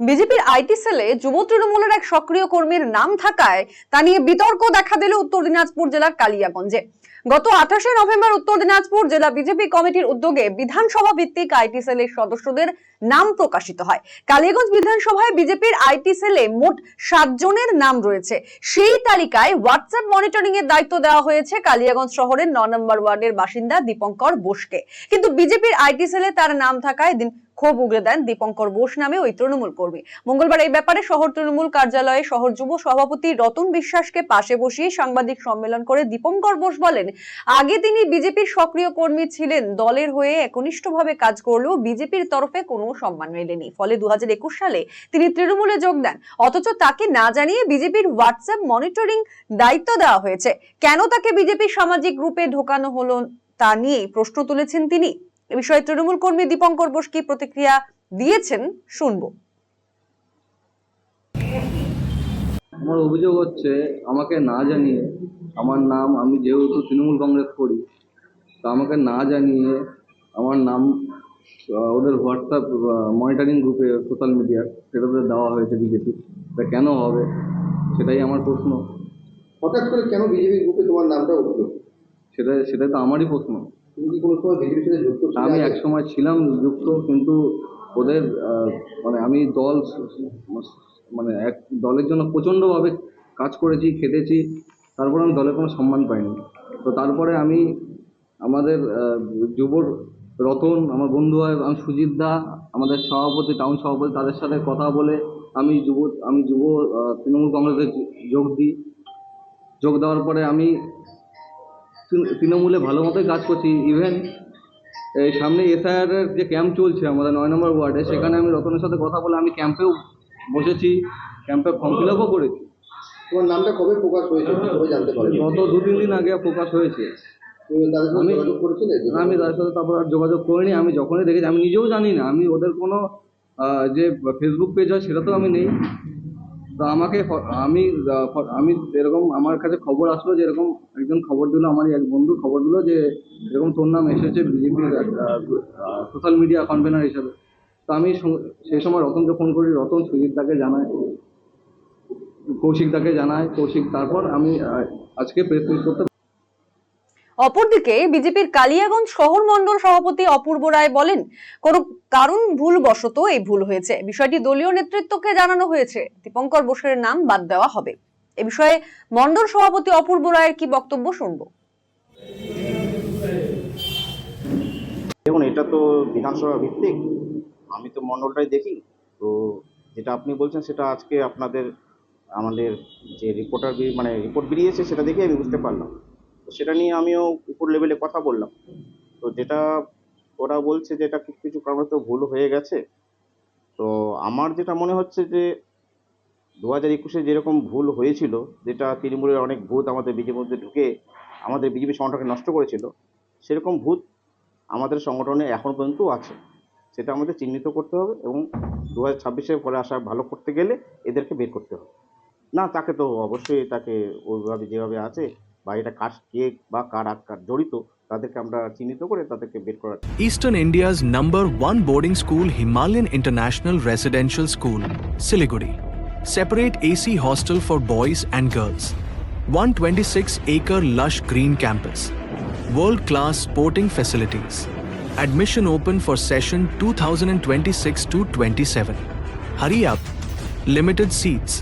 বিজেপির আইটি সেলে যুব তৃণমূলের এক সক্রিয় কর্মীর নাম থাকায় তা নিয়ে বিতর্ক দেখা দিল উত্তর দিনাজপুর জেলার কালিয়াগঞ্জে। গত আঠাশে নভেম্বর উত্তর দিনাজপুর জেলা বিজেপি কমিটির উদ্যোগে বিধানসভা ভিত্তিক আইটি সেলের সদস্যদের নাম প্রকাশিত হয়। কালিয়াগঞ্জ বিধানসভায় বিজেপির আইটি সেলে মোট সাত জনের নাম রয়েছে। সেই তালিকায় হোয়াটসঅ্যাপ মনিটরিং এর দায়িত্ব দেওয়া হয়েছে কালিয়াগঞ্জ শহরের ন নম্বর ওয়ার্ডের বাসিন্দা দীপঙ্কর বোসকে। কিন্তু বিজেপির আইটি সেলে তার নাম থাকায় দিন ক্ষোভ উগড়ে দেন দীপঙ্কর বোস নামে ওই তৃণমূল কর্মী। মঙ্গলবার এই ব্যাপারে শহর তৃণমূল কার্যালয়ে শহর যুব সভাপতি রতন বিশ্বাসকে পাশে বসিয়ে সাংবাদিক সম্মেলন করে দীপঙ্কর বোস বলেন, আগে তিনি বিজেপির সক্রিয় কর্মী ছিলেন, দলের হয়ে একনিষ্ঠভাবে কাজ করলেও বিজেপির তরফে কোনো সম্মান মেলেনি। ফলে দু হাজার একুশ সালে তিনি তৃণমূলে যোগ দেন। অথচ তাকে না জানিয়ে বিজেপির হোয়াটসঅ্যাপ মনিটরিং দায়িত্ব দেওয়া হয়েছে। কেন তাকে বিজেপির সামাজিক গ্রুপে ঢোকানো হলো তা নিয়ে প্রশ্ন তুলেছেন তিনি। এ বিষয়ে তৃণমূল কর্মী দীপঙ্কর বোস কি প্রতিক্রিয়া দিয়েছেন শুনব। আমার অভিযোগ হচ্ছে আমাকে না জানিয়ে আমার নাম আমি যেহেতু তৃণমূল কংগ্রেস করি তা আমাকে না জানিয়ে আমার নাম ওদের হোয়াটসঅ্যাপ মনিটরিং গ্রুপে সোশ্যাল মিডিয়ার সেটাতে দেওয়া হয়েছে বিজেপি তা কেন হবে? সেটাই আমার প্রশ্ন। হঠাৎ করে কেন বিজেপি গ্রুপে তোমার নামটা উঠল? সেটা সেটাই তো আমারই প্রশ্ন। আমি? এক সময় ছিলাম যুক্ত কিন্তু ওদের মানে আমি দল মানে এক দলের জন্য প্রচণ্ডভাবে কাজ করেছি খেটেছি তারপরে আমি দলের কোনো সম্মান পাইনি তো তারপরে আমি আমাদের যুবর রতন আমার বন্ধু হয় আমি সুজিত দা আমাদের সভাপতি টাউন সভাপতি তাদের সাথে কথা বলে আমি যুব আমি যুব তৃণমূল কংগ্রেসে যোগ দিই যোগ দেওয়ার পরে আমি তৃণমূলে ভালো মতোই কাজ করছি। ইভেন এই সামনে এসআইআর যে ক্যাম্প চলছে আমাদের নয় নম্বর ওয়ার্ডে সেখানে আমি রতনের সাথে কথা বলে আমি ক্যাম্পেও বসেছি ক্যাম্পে ফর্ম ফিল আপও করেছি। তোমার নামটা কবে প্রকাশ হয়েছে কবে জানতে গত দু তিন দিন আগে প্রকাশ হয়েছে। আমি- আমি তাদের সাথে তারপর আর যোগাযোগ করিনি আমি যখনই দেখেছি আমি নিজেও জানি না আমি ওদের কোনো যে ফেসবুক পেজ হয় সেটা তো আমি নেই। তো আমাকে আমি আমি এরকম আমার কাছে খবর আসলো যে এরকম একজন খবর দিল, আমারই এক বন্ধু খবর দিল যে এরকম তোর নাম এসেছে বিজেপির সোশ্যাল মিডিয়া কনভেনার হিসাবে। তো আমি সেই সময় রতনকে ফোন করি, রতন সুজিত দাকে জানায়, কৌশিক দাকে জানায়, কৌশিক, তারপর আমি আজকে প্রেস মিট করতে অপরদিকে বিজেপির কালিয়াগঞ্জ শহর মন্ডল সভাপতি অপূর্ব রায় বলেন, কোন কারণ ভুল বশত এই ভুল হয়েছে। বিষয়টি দলীয় নেতৃত্বকে জানানো হয়েছে। দীপঙ্কর বোসের নাম বাদ দেওয়া হবে। এ বিষয়ে মন্ডল সভাপতি অপূর্ব রায়ের কি বক্তব্য শুনব? দেখুন, এটা তো বিধানসভা ভিত্তিক। আমি তো মন্ডলটাই দেখি। তো যেটা আপনি বলছেন, সেটা আজকে আপনাদের আমাদের যে রিপোর্টার মানে রিপোর্ট বেরিয়েছে, সেটা দেখে আমি বুঝতে পারলাম। তো সেটা নিয়ে আমিও উপর লেভেলে কথা বললাম। তো যেটা ওরা বলছে যে এটা কিছু কিছু কারণে তো ভুল হয়ে গেছে। তো আমার যেটা মনে হচ্ছে যে দু হাজার একুশে যেরকম ভুল হয়েছিল, যেটা তৃণমূলের অনেক ভূত আমাদের বিজেপির মধ্যে ঢুকে, আমাদের বিজেপি সংগঠনকে নষ্ট করেছিল, সেরকম ভূত আমাদের সংগঠনে এখন পর্যন্ত আছে। সেটা আমাদের চিহ্নিত করতে হবে এবং দু হাজার ছাব্বিশের পরে আসা ভালো করতে গেলে এদেরকে বের করতে হবে। না, তাকে তো অবশ্যই তাকে ওইভাবে যেভাবে আছে বা এটা কার কে বা কার জড়িত তাদেরকে আমরা চিহ্নিত করে তাদেরকে বের করার Eastern India's number one boarding school, Himalayan International Residential School, Siliguri. Separate AC hostel for boys and girls. 126 acre lush green campus. World class sporting facilities. Admission open for session 2026 to 27. Hurry up. Limited seats.